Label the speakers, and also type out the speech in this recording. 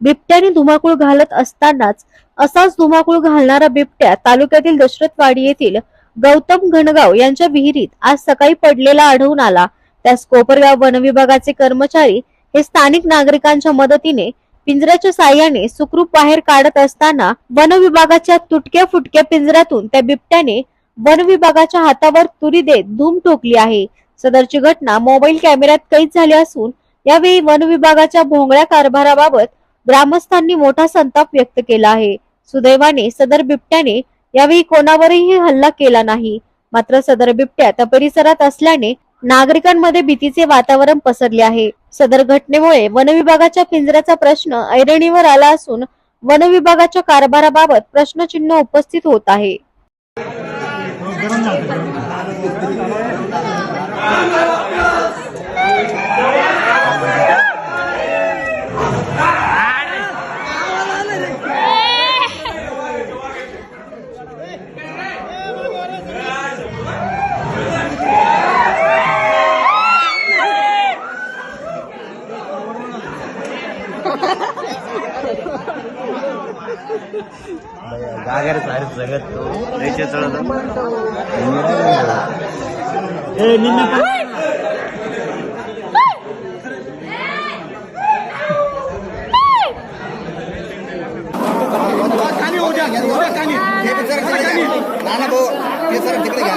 Speaker 1: बिबट्याने धुमाकूळ घालत असतानाच असाच धुमाकूळ घालणारा बिबट्या तालुक्यातील दशरथवाडी येथील गौतम घनगाव यांच्या विहिरीत आज सकाळी पडलेला आढळून आला. त्यास कोपरगाव वन विभागाचे कर्मचारी हे स्थानिक नागरिकांच्या मदतीने पिंजऱ्याच्या साह्याने सुखरूप बाहेर काढत असताना वन विभागाच्या तुटक्या फुटक्या पिंजऱ्यातून त्या बिबट्याने वन विभागाच्या हातावर तुरी देत धूम ठोकली आहे. सदरची घटना मोबाईल कॅमेऱ्यात कैद झाली असून यावेळी वन विभागाच्या भोंगळ्या कारभाराबाबत ग्रामस्थांनी मोठा संताप व्यक्त केला आहे. सुदैवाने सदर बिबट्याने यावेळी कोणावरही हल्ला केला नाही. मात्र सदर बिबट्या त्या परिसरात असल्याने नागरिकांमध्ये भीतीचे वातावरण पसरले आहे. सदर घटनेमुळे वनविभागाच्या पिंजऱ्याचा प्रश्न ऐरणीवर आला असून वनविभागाच्या कारभाराबाबत प्रश्नचिन्ह उपस्थित होत आहे.
Speaker 2: गागर सारे जगत तो रेषे चढत
Speaker 3: नाना भाऊ हे सर तिकडे घ्या